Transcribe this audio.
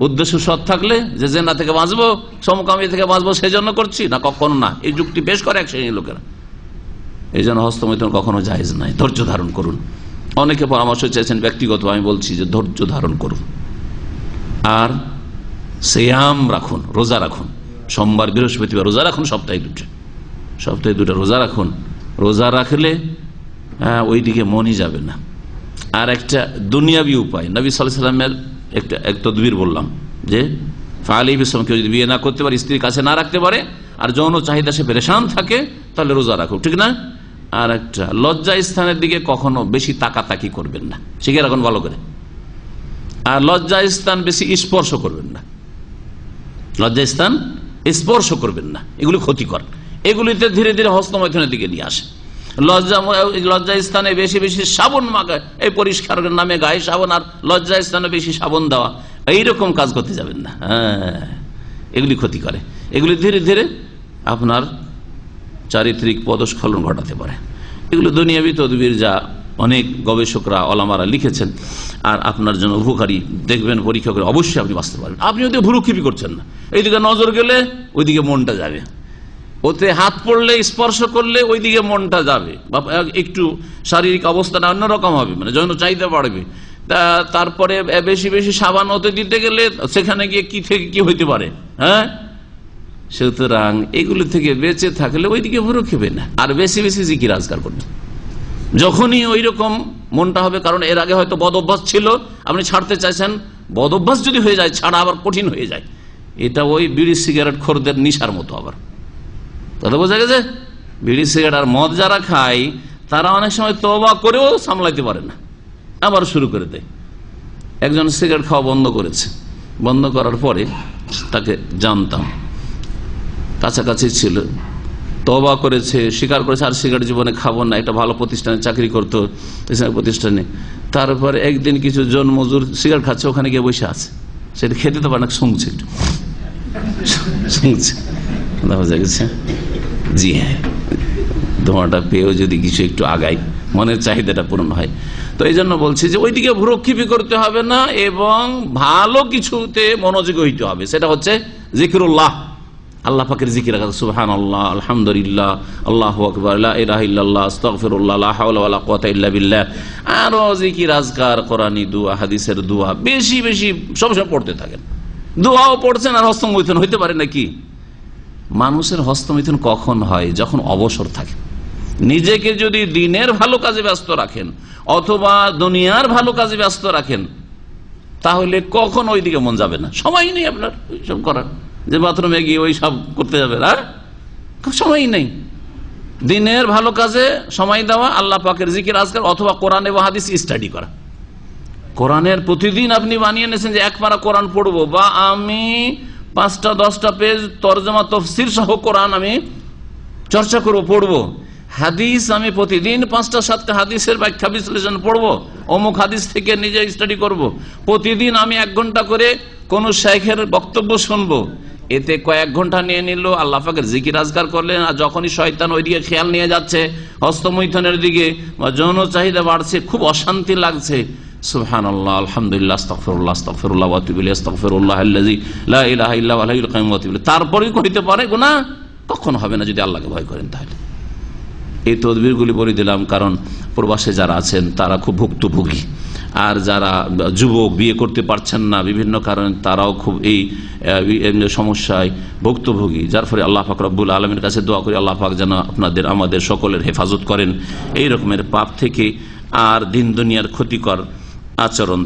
উদ্দেশ্য সৎ থাকলে যে জেনা থেকে বাঁচবো, সমকামী থেকে বাঁচবো, সেজন্য করছি? না, কখনো না। এই যুক্তি পেশ করে এক শ্রেণির লোকেরা। এই জন্য হস্তমৈথুন কখনো জায়েজ নাই। ধৈর্য ধারণ করুন। অনেকে পরামর্শ চেয়েছেন, ব্যক্তিগত, আমি বলছি যে ধৈর্য ধারণ করুন। আর সেয়াম রাখুন, রোজা রাখুন। সোমবার, বৃহস্পতিবার রোজা রাখুন, সপ্তাহে দুটো। সপ্তাহে দুটো রোজা রাখুন। রোজা রাখলে ওই দিকে মনই যাবে না। আর একটা দুনিয়াবি উপায়, নবী সাল্লাহ সাল্লামের একটা, এক তদবির বললাম যে ফালি ইসলাম কেউ যদি বিয়ে না করতে পারে, স্ত্রীর কাছে না রাখতে পারে, আর যৌন চাহিদা সে পেরেশান থাকে, তাহলে রোজা রাখুক, ঠিক না? আর একটা, লজ্জা স্থানের দিকে কখনো বেশি তাকাতাকি করবেন না। শিখে রাখুন ভালো করে। আর লজ্জা স্থান বেশি স্পর্শ করবেন না। লজ্জা স্থান স্পর্শ করবেন না। এগুলি ক্ষতিকর। এগুলিতে ধীরে ধীরে হস্তমৈথনের দিকে নিয়ে আসে। লজ্জা লজ্জা স্থানে বেশি বেশি সাবন মাগায় এই পরিষ্কারের নামে গায়ে সাবন আর লজ্জা স্থানে বেশি সাবন দেওয়া। এইরকম কাজ করতে যাবেন না। হ্যাঁ এগুলি ক্ষতি করে। এগুলি ধীরে ধীরে আপনার চারিত্রিক পদস্খলন ঘটাতে পারে। এগুলো দুনিয়াবি তদবির যা অনেক গবেষকরা অলামারা লিখেছেন। আর আপনার জন্য উপকারী। দেখবেন পরীক্ষা করে অবশ্যই আপনি বাঁচতে পারবেন। আপনি ওদের ভুরুক্ষেপি করছেন না। এইদিকে নজর গেলে ওইদিকে মনটা যাবে। ওতে হাত পড়লে, স্পর্শ করলে ওইদিকে মনটা যাবে। বা একটু শারীরিক অবস্থাটা অন্যরকম হবে মানে যৌন চাহিদা বাড়বে। তা- তারপরে বেশি বেশি সাবান হতে দিতে গেলে সেখানে গিয়ে কি থেকে কি হইতে পারে? হ্যাঁ? সুতরাং এগুলো থেকে বেঁচে থাকলে ওইদিকে ভুরো খেবে না। আর বেশি বেশি জিকির আজকার করবে। যখনই ওই রকম মনটা হবে, কারণ এর আগে হয়তো বদ অভ্যাস ছিল, আপনি ছাড়তে চাইছেন, বদ অভ্যাস যদি হয়ে যায়, ছাড়া আবার কঠিন হয়ে যায়। এটা ওই বিড়ি সিগারেট খোরদের নিশার মতো আবার। কথা বোঝা গেছে, বিড়ি, সিগারেট আর মদ যারা খায়, তারা অনেক সময় তবা করেও সামলাইতে পারে না। আবার শুরু করে দেয়। একজন সিগারেট খাওয়া বন্ধ করেছে। বন্ধ করার পরে তাকে জানতাম। কাছাকাছি ছিল। তবা করেছে, স্বীকার করেছে, আর সিগারেট জীবনে খাব না, একটা ভালো প্রতিষ্ঠানে চাকরি করতো স্থানীয় প্রতিষ্ঠানে। তারপরে একদিন কিছু জন মজুর সিগারেট খাচ্ছে, ওখানে গিয়ে বসে আছে। সেটা খেতে তো পারে না, শুনছে একটু। শুনছে। বোঝা গেছে? জি হ্যাঁ। ধোঁয়াটা পেয়েও যদি কিছু একটু আগাই, মনের চাহিদাটা পূরণ হয়। তো এই জন্য বলছি যে ওইদিকে ভ্রক্ষেপী করতে হবে না এবং ভালো কিছুতে মনোযোগী হইতে হবে। সেটা হচ্ছে জিকিরুল্লাহ। আল্লাহ পাকের জিকির সুহান আল্লাহ আলহামদুলিল্লাহ, আল্লাহ আকবর আল্লাহ আরও জিকির, আজকার, কোরআনী দুয়া, হাদিসের দুয়া, বেশি বেশি সবসময় পড়তে থাকেন। দুয়াও পড়ছেন আর হস্তমৈথন, হইতে পারে নাকি? মানুষের হস্তমিথুন কখন হয়? যখন অবসর থাকে। নিজেকে যদি দিনের ভালো কাজে ব্যস্ত রাখেন, অথবা দুনিয়ার ভালো কাজে ব্যস্ত রাখেন, তাহলে কখন ওই দিকে মন যাবে না? সময় নেই আপনার ওইসব করার। যে বাথরুমে গিয়ে ওই সব করতে যাবে আর সময় নেই। দিনের ভালো কাজে সময় দেওয়া, আল্লাহ পাকের জিকির, আজকাল অথবা কোরআন এবং হাদিস স্টাডি করা। কোরআনের প্রতিদিন আপনি বানিয়ে নিয়েছেন যে এক পারা কোরআন পড়ব, বা আমি পাঁচটা, দশটা পেজ তর্জমা তফসির সহ কোরআন আমি চর্চা করব, পড়ব। হাদিস আমি প্রতিদিন পাঁচটা, সাতটা হাদিসের ব্যাখ্যা বিশ্লেষণ পড়ব, অমুক হাদিস থেকে নিজে স্টাডি করব। প্রতিদিন আমি এক ঘণ্টা করে কোন শেখের বক্তব্য শুনব। এতে কয়েক ঘণ্টা নিয়ে নিল, আল্লাহ পাকের জিকির আজগার করলেন, আর যখনই শয়তান ওইদিকে খেয়াল নিয়ে যাচ্ছে, হস্তমৈথনের দিকে বা যৌন চাহিদা বাড়ছে, খুব অশান্তি লাগছে। সুবহান আল্লাহ আলহামদুলিল্লাহ আস্তফরুল্লাহ আস্তফরুল্লাহ ওয়াতুবিল্লাহ আস্তফরুল্লাহ আল্লাজি লা ইলাহা ইল্লা হুয়াল হাইয়ুল কাইয়ুম ওয়াতুবিল্লাহ তারপরেই কইতে পারে গুনাহ? কখন হবে না, যদি আল্লাহকে ভয় করেন তাহলে। এই তদবিরগুলি বলে দিলাম কারণ প্রবাসে যারা আছেন, তারা খুব ভুক্তভোগী। আর যারা যুবক বিয়ে করতে পারছেন না, বিভিন্ন কারণে তারাও খুব এই সমস্যায় ভুক্তভোগী। যার ফলে আল্লাহ পাক রব্বুল আলমের কাছে দোয়া করি, আল্লাহ পাক যেন আপনাদের, আমাদের সকলের হেফাজত করেন। এই রকমের পাপ থেকে আর দিন দুনিয়ার ক্ষতিকর আচরণ